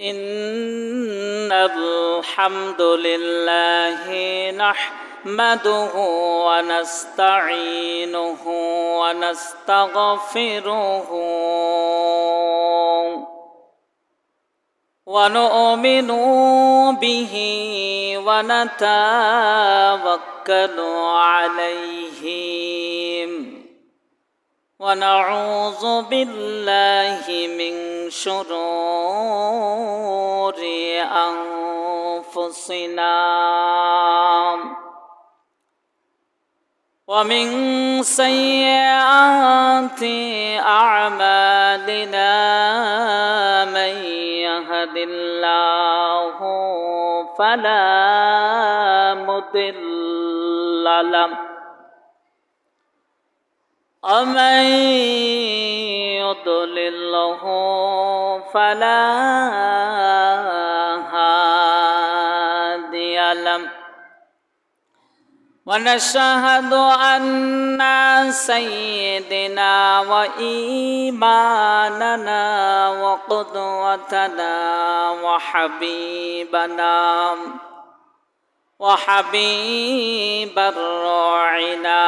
إن الحمد لله نحمده ونستعينه ونستغفره ونؤمن به ونتوكل عليه. ونعوذ بالله من شرور أنفسنا. ومن سيئات أعمالنا من يهد الله فلا مضل له. ومن يضلله فلا هادي له ونشهد أن سيدنا وإيماننا وقدوتنا وحبيبنا وحبيب الروعنا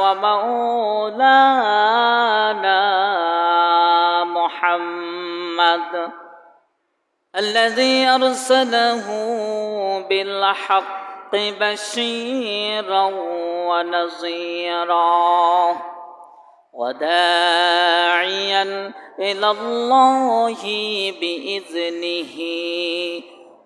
ومولانا محمد الذي أرسله بالحق بشيرا ونظيرا وداعيا إلى الله بإذنه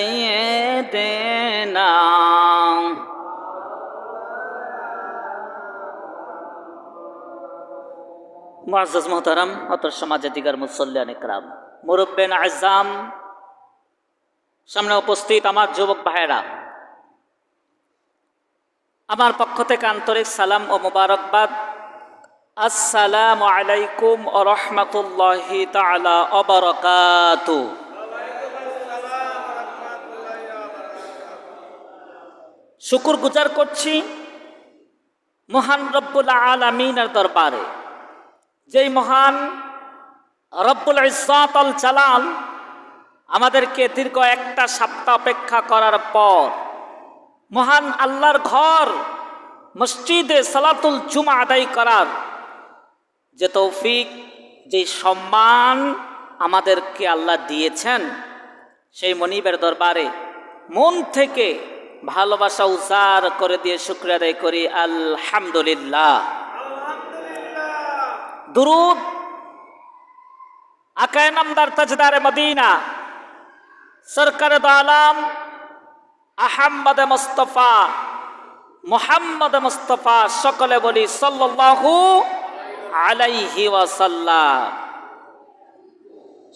سيدنا মুআজ্জাজ মোহতারাম অত সমাজাধিকার মুসল্লিয়ান ইকরাম মুরব্বেন আজাম সামনে উপস্থিত আমার যুবক ভাইয়েরা আমার পক্ষ থেকে আন্তরিক সালাম ও মোবারকবাদ আসসালামু আলাইকুম ও রহমতুল্লাহি তালা অবরকাতু শুকুর গুজার করছি মহান রব্বুল আলমিনের দরবারে। যেই মহান রব্বুল ইসাত আল জালাল আমাদেরকে দীর্ঘ একটা সপ্তাহ অপেক্ষা করার পর মহান আল্লাহর ঘর মসজিদে সালাতুল জুমা আদায় করার যে তৌফিক, যে সম্মান আমাদেরকে আল্লাহ দিয়েছেন, সেই মনিবের দরবারে মন থেকে ভালোবাসা উজাড় করে দিয়ে শুক্রিয়া আদায় করি আলহামদুলিল্লাহ। দুরুদ। আকায় নামদার তাজদারে মদিনা। সরকার আলাম আহম্মদ মুস্তফা মোহাম্মদ মুস্তফা সকলে বলি সাল্লাল্লাহু আলাইহি ওয়াসাল্লাম।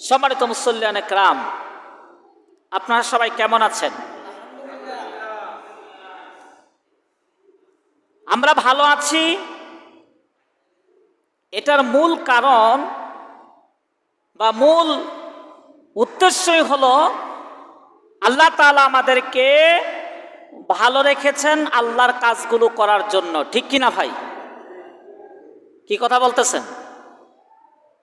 সম্মানিত মুসল্লিয়ান একরাম আপনারা সবাই কেমন আছেন? আমরা ভালো আছি। এটার মূল কারণ বা মূল উদ্দেশ্যই হল আল্লাহ তালা আমাদেরকে ভালো রেখেছেন আল্লাহর কাজগুলো করার জন্য। ঠিক কিনা ভাই? কি কথা বলতেছেন?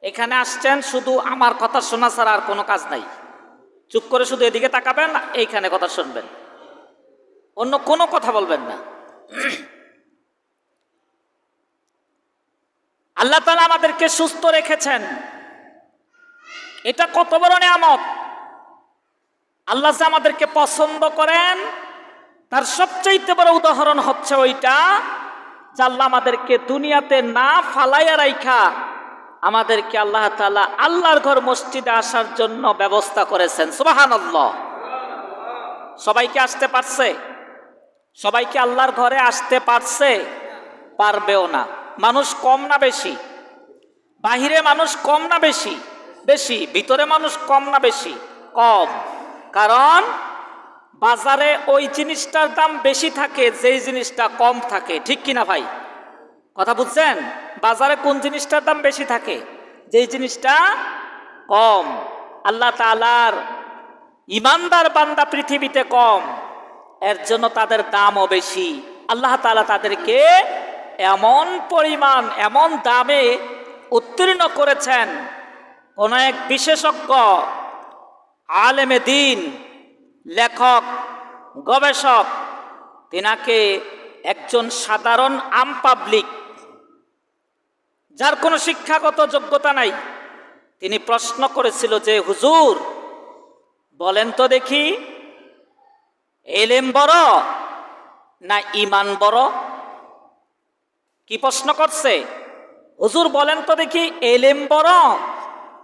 এখানে আসছেন, শুধু আমার কথা শোনা ছাড়া আর কোনো কাজ নাই। চুপ করে শুধু এদিকে তাকাবেন, এইখানে কথা শুনবেন। অন্য কোনো কথা বলবেন না। আল্লাহ তালা আমাদেরকে সুস্থ রেখেছেন। এটা কত বড় নিয়ামত। আল্লাহ যে আমাদেরকে পছন্দ করেন, তার সবচাইতে বড় উদাহরণ হচ্ছে ওইটা যে আল্লাহ আমাদেরকে দুনিয়াতে না ফালাইয়া রাইখা আমাদেরকে আল্লাহ তালা আল্লাহর ঘর মসজিদে আসার জন্য ব্যবস্থা করেছেন। সুবাহান সবাইকে আসতে পারছে? সবাইকে আল্লাহর ঘরে আসতে পারছে? পারবেও না। মানুষ কম না বেশি? বাহিরে মানুষ কম না বেশি? বেশি। ভিতরে মানুষ কম না বেশি? কম। কারণ বাজারে ওই জিনিসটার দাম বেশি থাকে, যেই জিনিসটা কম থাকে। ঠিক কিনা ভাই? কথা বুঝছেন? বাজারে কোন জিনিসটার দাম বেশি থাকে, যেই জিনিসটা কম? আল্লাহ তালার ইমানদার বান্দা পৃথিবীতে কম, এর জন্য তাদের দামও বেশি। আল্লাহ তালা তাদেরকে এমন পরিমাণ, এমন দামে উত্তীর্ণ করেছেন কোন এক বিশেষজ্ঞ, আলেমে দিন, লেখক, গবেষক, তিনাকে একজন সাধারণ আম পাবলিক যার কোনো শিক্ষাগত যোগ্যতা নাই। তিনি প্রশ্ন করেছিল যে, হুজুর, বলেন তো দেখি, এলেম বড় না ইমান বড়? কি প্রশ্ন করছে? হুজুর বলেন তো দেখি, এলেম বড়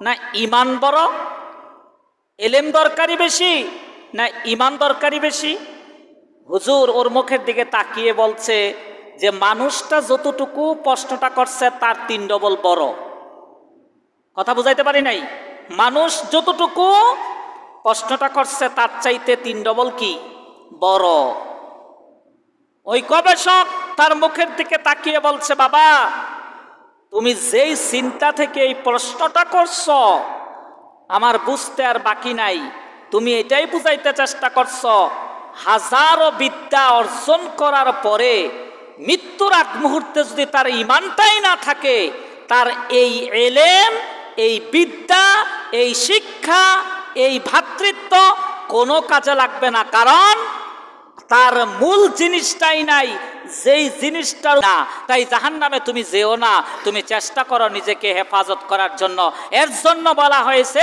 না ইমান বড়? এলেম দরকারি বেশি না ইমান দরকারি বেশি? হুজুর ওর মুখের দিকে তাকিয়ে বলছে যে, মানুষটা যতটুকু প্রশ্নটা করছে তার তিন ডবল বড়। কথা বুঝাইতে পারি নাই? মানুষ যতটুকু প্রশ্নটা করছে তার চাইতে তিন ডবল কি? বড়। ওই গবেষক তার মুখের দিকে তাকিয়ে বলছে, বাবা, তুমি যেই চিন্তা থেকে এই প্রশ্নটা করছ, আমার বুঝতে আর বাকি নাই। তুমি এটাই বুঝাইতে চেষ্টা করছ, হাজারো বিদ্যা অর্জন করার পরে মৃত্যুর আগ মুহূর্তে যদি তার ইমানটাই না থাকে, তার এই এলেম, এই বিদ্যা, এই শিক্ষা, এই ভ্রাতৃত্ব কোনো কাজে লাগবে না। কারণ তার মূল জিনিসটাই নাই যেই জিনিসটা না, তাই জাহান নামে তুমি যেও না। তুমি চেষ্টা করো নিজেকে হেফাজত করার জন্য। এর জন্য বলা হয়েছে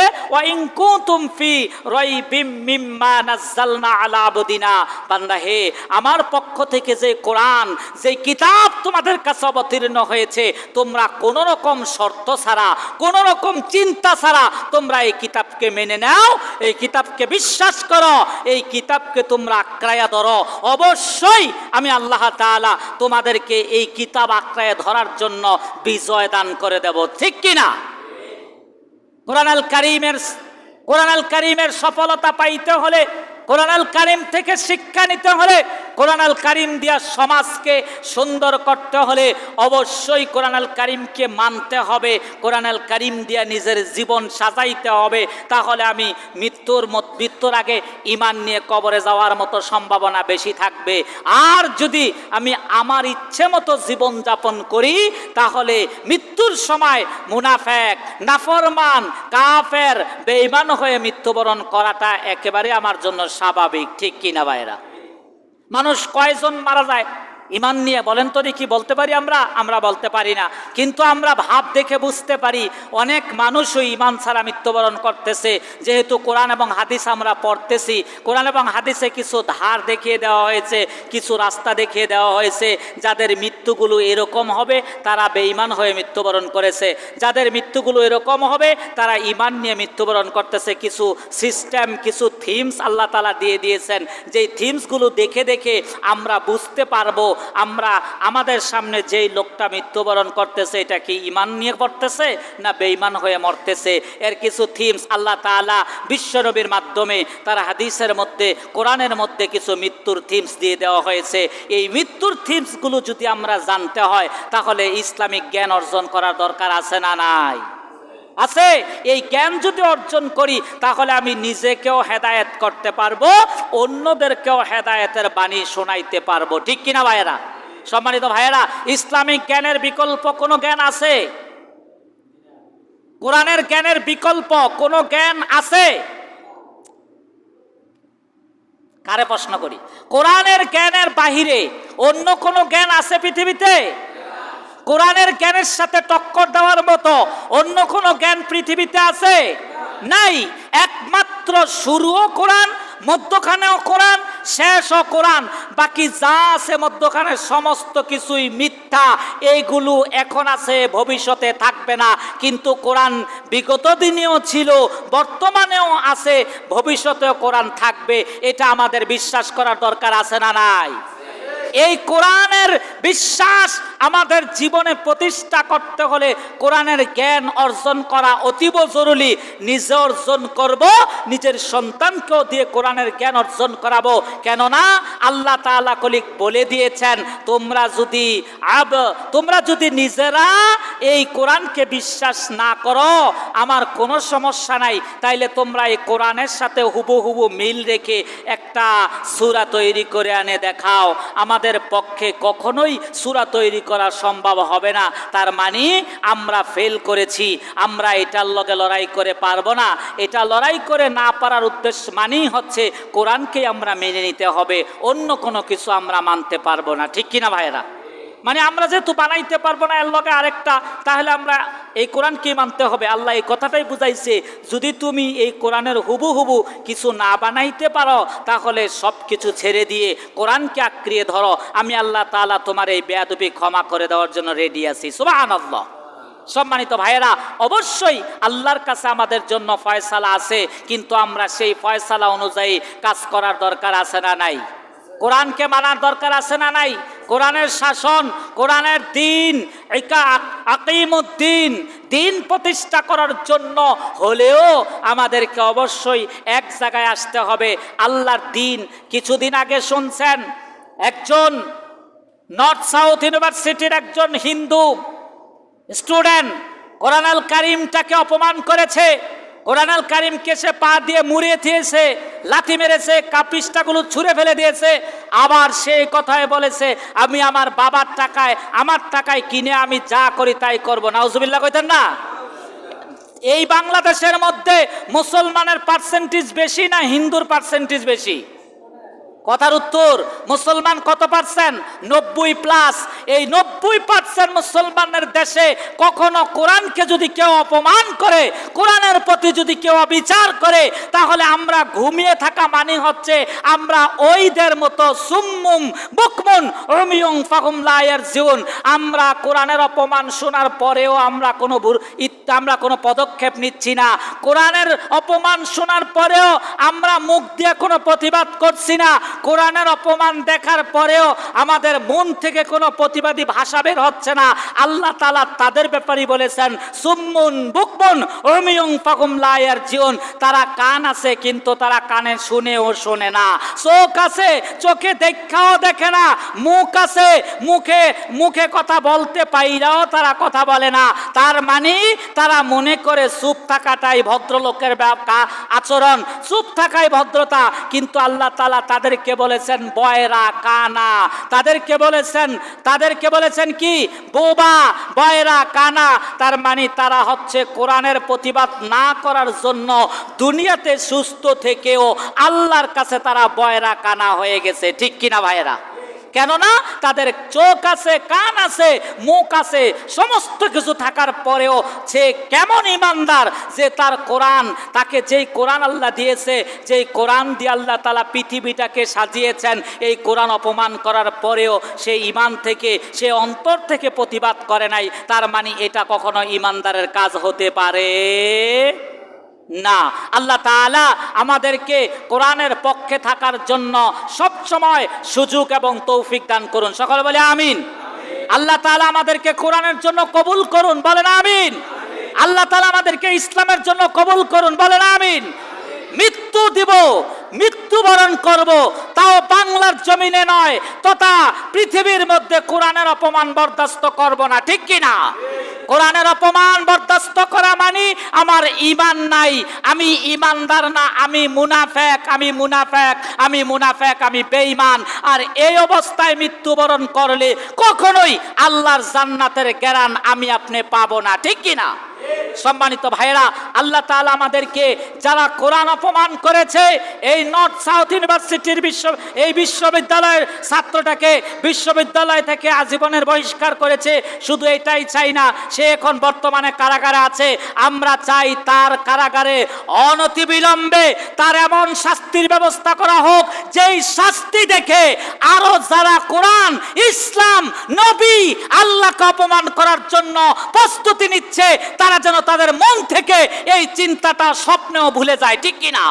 হে, আমার পক্ষ থেকে যে কোরআন, যে কিতাব তোমাদের কাছে অবতীর্ণ হয়েছে, তোমরা কোনো রকম শর্ত ছাড়া, কোনো রকম চিন্তা ছাড়া তোমরা এই কিতাবকে মেনে নাও, এই কিতাবকে বিশ্বাস করো, এই কিতাবকে তোমরা আক্রায়া ধরো। অবশ্যই আমি আল্লাহ তাআলা তোমাদেরকে এই কিতাব আক্রায় ধরার জন্য বিজয় দান করে দেব, ঠিক কিনা কোরআন আল করিমের কোরআন আল করিমের সফলতা পাইতে হলে কোরআন আল কারিম থেকে শিক্ষা নিতে হলে কোরআন আল কারিম দিয়া সমাজকে সুন্দর করতে হলে অবশ্যই কোরআন আল কারিমকে মানতে হবে। কোরআন আল কারিম দিয়া নিজের জীবন সাজাইতে হবে। তাহলে আমি মৃত্যুর মত মৃত্যুর আগে ইমান নিয়ে কবরে যাওয়ার মতো সম্ভাবনা বেশি থাকবে। আর যদি আমি আমার ইচ্ছে মতো জীবনযাপন করি, তাহলে মৃত্যুর সময় মুনাফেক, নাফরমান, কাফের, বেঈমান হয়ে মৃত্যুবরণ করাটা একেবারে আমার জন্য স্বাভাবিক ঠিক কিনা ভাইরা? মানুষ কয়জন মারা যায়? ইমান নিয়ে বলেন তো দেখি, বলতে পারি আমরা? আমরা বলতে পারি না। কিন্তু আমরা ভাব দেখে বুঝতে পারি, অনেক মানুষই ইমান ছাড়া মৃত্যুবরণ করতেছে। যেহেতু কোরআন এবং হাদিস আমরা পড়তেছি, কোরআন এবং হাদিসে কিছু ধার দেখিয়ে দেওয়া হয়েছে, কিছু রাস্তা দেখিয়ে দেওয়া হয়েছে। যাদের মৃত্যুগুলো এরকম হবে, তারা বেঈমান হয়ে মৃত্যুবরণ করেছে। যাদের মৃত্যুগুলো এরকম হবে, তারা ইমান নিয়ে মৃত্যুবরণ করতেছে। কিছু সিস্টেম, কিছু থিমস আল্লাহ তালা দিয়ে দিয়েছেন। যেই থিমসগুলো দেখে দেখে আমরা বুঝতে পারব আমরা আমাদের সামনে যেই লোকটা মৃত্যুবরণ করতেছে, এটা কি ইমান নিয়ে করতেছে না বেইমান হয়ে মরতেছে? এর কিছু থিমস আল্লাহ তালা বিশ্বনবীর মাধ্যমে তার হাদিসের মধ্যে, কোরআনের মধ্যে কিছু মৃত্যুর থিমস দিয়ে দেওয়া হয়েছে। এই মৃত্যুর থিমসগুলো যদি আমরা জানতে হয়, তাহলে ইসলামিক জ্ঞান অর্জন করার দরকার আছে না নাই? আছে, এই জ্ঞান যদি অর্জন করি, তাহলে আমি নিজেকেও হেদায়েত করতে পারব, অন্যদেরকেও হেদায়েতের বাণী শোনাইতে পারব। ঠিক কিনা ভাইয়েরা? সম্মানিত ভাইয়েরা, ইসলামিক জ্ঞানের বিকল্প কোনো জ্ঞান আছে? কোরআনের জ্ঞানের বিকল্প কোনো জ্ঞান আছে? কারে প্রশ্ন করি? কোরআনের জ্ঞানের বাহিরে অন্য কোনো জ্ঞান আছে পৃথিবীতে? কোরআনের জ্ঞানের সাথে টক্কর দেওয়ার মতো অন্য কোনো জ্ঞান পৃথিবীতে আছে? নাই। একমাত্র শুরুও কোরআন, মধ্যখানেও কোরআন, শেষও কোরআন। বাকি যা আছে মধ্যখানে সমস্ত কিছুই মিথ্যা। এইগুলো এখন আছে, ভবিষ্যতে থাকবে না। কিন্তু কোরআন বিগত দিনেও ছিল, বর্তমানেও আছে, ভবিষ্যতেও কোরআন থাকবে। এটা আমাদের বিশ্বাস করার দরকার আছে না নাই? এই কোরআনের বিশ্বাস আমাদের জীবনে প্রতিষ্ঠা করতে হলে কোরআনের জ্ঞান অর্জন করা অতীব জরুরি। নিজে অর্জন করব, নিজের সন্তানকেও দিয়ে কোরআনের জ্ঞান অর্জন করাবো। কেননা আল্লাহ তাআলা কলিক বলে দিয়েছেন, তোমরা যদি আব, তোমরা যদি নিজেরা এই কোরআনকে বিশ্বাস না করো, আমার কোনো সমস্যা নাই। তাইলে তোমরা এই কোরআনের সাথে হুবহু মিল রেখে একটা সুরা তৈরি করে আনে দেখাও। আমাদের পক্ষে কখনোই সুরা তৈরি করা সম্ভব হবে না। তার মানে আমরা ফেল করেছি, আমরা এটার লগে লড়াই করে পারব না। এটা লড়াই করে না পারার উদ্দেশ্য মানেই হচ্ছে কোরআনকে আমরা মেনে নিতে হবে, অন্য কোনো কিছু আমরা মানতে পারব না। ঠিক কিনা ভাইরা মানে আমরা যেহেতু বানাইতে পারব না এর লগে আরেকটা, তাহলে আমরা এই কোরআনকে মানতে হবে? আল্লাহ এই কথাটাই বুঝাইছে, যদি তুমি এই কোরআনের হুবু হুবু কিছু না বানাইতে পারো, তাহলে সব কিছু ছেড়ে দিয়ে কোরআনকে আঁকড়িয়ে ধরো। আমি আল্লাহ তাআলা তোমার এই বেয়াদবি ক্ষমা করে দেওয়ার জন্য রেডি আছি। সুবাহ সম্মানিত ভাইয়েরা, অবশ্যই আল্লাহর কাছে আমাদের জন্য ফয়সালা আছে, কিন্তু আমরা সেই ফয়সালা অনুযায়ী কাজ করার দরকার আছে না নাই? কোরআনকে মানার দরকার আছে না নাই? কোরআনের শাসন, কোরআনের দিন আকিমুদ্দিন, দিন প্রতিষ্ঠা করার জন্য হলেও আমাদেরকে অবশ্যই এক জায়গায় আসতে হবে। আল্লাহর দিন, কিছুদিন আগে শুনছেন, একজন নর্থ সাউথ ইউনিভার্সিটির একজন হিন্দু স্টুডেন্ট কোরআন আল কারিমটাকে অপমান করেছে। কোরআন আল কারিমকে সে পা দিয়ে মুড়িয়ে দিয়েছে, লাথি মেরেছে, কাপিসটাগুলো ছুঁড়ে ফেলে দিয়েছে। আবার সেই কথায় বলেছে, আমি আমার বাবার টাকায়, আমার টাকায় কিনে আমি যা করি তাই করব। নাউজুবিল্লা কইতেন না? এই বাংলাদেশের মধ্যে মুসলমানের পার্সেন্টেজ বেশি না হিন্দুর পার্সেন্টেজ বেশি? কথার উত্তর, মুসলমান কত পার্সেন্ট নব্বই প্লাস এই নব্বই পার্সেন্ট মুসলমানের দেশে কখনো কোরআনকে যদি কেউ অপমান করে, কোরআনের প্রতি যদি কেউ অবিচার করে, তাহলে আমরা ঘুমিয়ে থাকা মানে হচ্ছে আমরা ওইদের মতো সুম্মুম, বুকমুন উমিয়ুং ফাহুম লা ইয়ারজিউন। আমরা কোরআনের অপমান শোনার পরেও আমরা কোনো আমরা কোনো পদক্ষেপ নিচ্ছি না। কোরআনের অপমান শোনার পরেও আমরা মুখ দিয়ে কোনো প্রতিবাদ করছি না। কোরআনের অপমান দেখার পরেও আমাদের মন থেকে কোনো প্রতিবাদী ভাষা বের হচ্ছে না। আল্লাহ তালা তাদের ব্যাপারেই বলেছেন, সুম্মুন বুকমুন উমিয়ুং ফাহুম লা ইয়ারজিউন। তারা কান আছে, কিন্তু তারা কানে শুনেও শোনে না। চোখ আছে, চোখে দেখাও দেখে না। মুখ আছে, মুখে মুখে কথা বলতে পাইরাও তারা কথা বলে না। তার মানে তারা মনে করে চুপ থাকাটাই ভদ্রলোকের আচরণ। চুপ থাকাই ভদ্রতা, কিন্তু আল্লাহ তালা তাদেরকে বলেছেন, বয়রা, কানা। তাদেরকে বলেছেন তাদেরকে বলেছেন কি? বোবা, বয়রা, কানা। তার মানে তারা হচ্ছে কোরআনের প্রতিবাদ না করার জন্য দুনিয়াতে সুস্থ থেকেও আল্লাহর কাছে তারা বয়রা, কানা হয়ে গেছে। ঠিক কিনা ভাইয়েরা? কেননা তাদের চোখ আছে, কান আছে, মুখ আছে, সমস্ত কিছু থাকার পরেও সে কেমন ইমানদার যে তার কোরআন, তাকে যেই কোরআন আল্লাহ দিয়েছে, যেই কোরআন দিয়ে আল্লাহ তালা পৃথিবীটাকে সাজিয়েছেন, এই কোরআন অপমান করার পরেও সে ইমান থেকে, সে অন্তর থেকে প্রতিবাদ করে নাই। তার মানে এটা কখনো ইমানদারের কাজ হতে পারে? না। আল্লাহ তাআলা আমাদেরকে কোরআনের পক্ষে থাকার জন্য সব সময় সুযোগ এবং তৌফিক দান করুন। সকলে বলে আমিন। আল্লাহ তাআলা আমাদেরকে কোরআনের জন্য কবুল করুন, বলেন আমিন। আল্লাহ তালা আমাদেরকে ইসলামের জন্য কবুল করুন, বলেন আমিন। মৃত্যু দিব, মৃত্যুবরণ করব, তাও বাংলার জমিনে নয়, তথা পৃথিবীর মধ্যে কোরআনের অপমান বরদাস্ত করব না, ঠিক কি না কোরআনের অপমান বরদাস্ত করা মানে আমার ইমান নাই। আমি ইমানদার না, আমি মুনাফেক আমি মুনাফেক আমি মুনাফেক, আমি বেঈমান। আর এই অবস্থায় মৃত্যুবরণ করলে কখনোই আল্লাহর জান্নাতের জ্ঞান আমি আপনি পাবো না, ঠিক কি না সম্মানিত ভাইয়েরা, আল্লাহ তাআলা আমাদেরকে যারা কোরআন অপমান করেছে, এই নর্থ সাউথ ইউনিভার্সিটির বিশ্ব, এই বিশ্ববিদ্যালয়ের ছাত্রটাকে বিশ্ববিদ্যালয় থেকে আজীবনের বহিষ্কার করেছে। শুধু এটাই চাই না, সে এখন বর্তমানে কারাগারে আছে। আমরা চাই তার কারাগারে অনতিবিলম্বে তার এমন শাস্তির ব্যবস্থা করা হোক, যেই শাস্তি দেখে আরও যারা কোরআন, ইসলাম, নবী, আল্লাহকে অপমান করার জন্য প্রস্তুতি নিচ্ছে, তারা যেন তাদের মন থেকে এই চিন্তাটা স্বপ্নেও ভুলে যায়, ঠিক কিনা?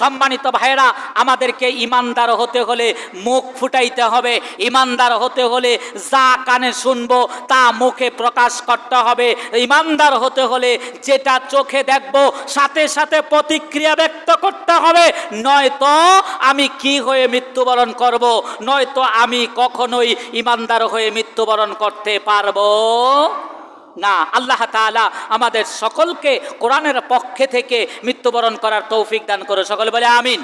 সম্মানিত ভাইয়েরা, আমাদেরকে ইমানদার হতে হলে মুখ ফুটাইতে হবে, ইমানদার হতে হলে যা কানে শুনব তা মুখে প্রকাশ করতে হবে, ইমানদার হতে হলে যেটা চোখে দেখব সাথে সাথে প্রতিক্রিয়া ব্যক্ত করতে হবে, নয়তো আমি কি হয়ে মৃত্যুবরণ করব, নয়তো আমি কখনোই ইমানদার হয়ে মৃত্যুবরণ করতে পারব। না, আল্লাহ তালা আমাদের সকলকে কোরআনের পক্ষে থেকে মৃত্যুবরণ করার তৌফিক দান করে সকলে বলে আমিন।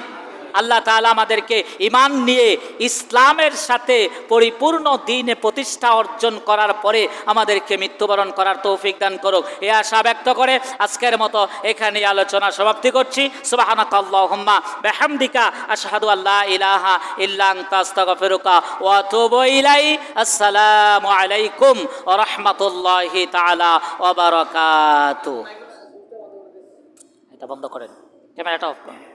আল্লাহ তাআলা আমাদেরকে ইমান নিয়ে ইসলামের সাথে পরিপূর্ণ দিনে প্রতিষ্ঠা অর্জন করার পরে আমাদেরকে মৃত্যুবরণ করার তৌফিক দান করুক। এ আশা ব্যক্ত করে আজকের মতো এখানে আলোচনা সমাপ্তি করছি। সুবহানাকাল্লাহুম্মা বিহামদিকা, আশহাদু আল্লা ইলাহা আলাইকুম এটা বন্ধ করেন। ক্যামেরাটা অফ করুন।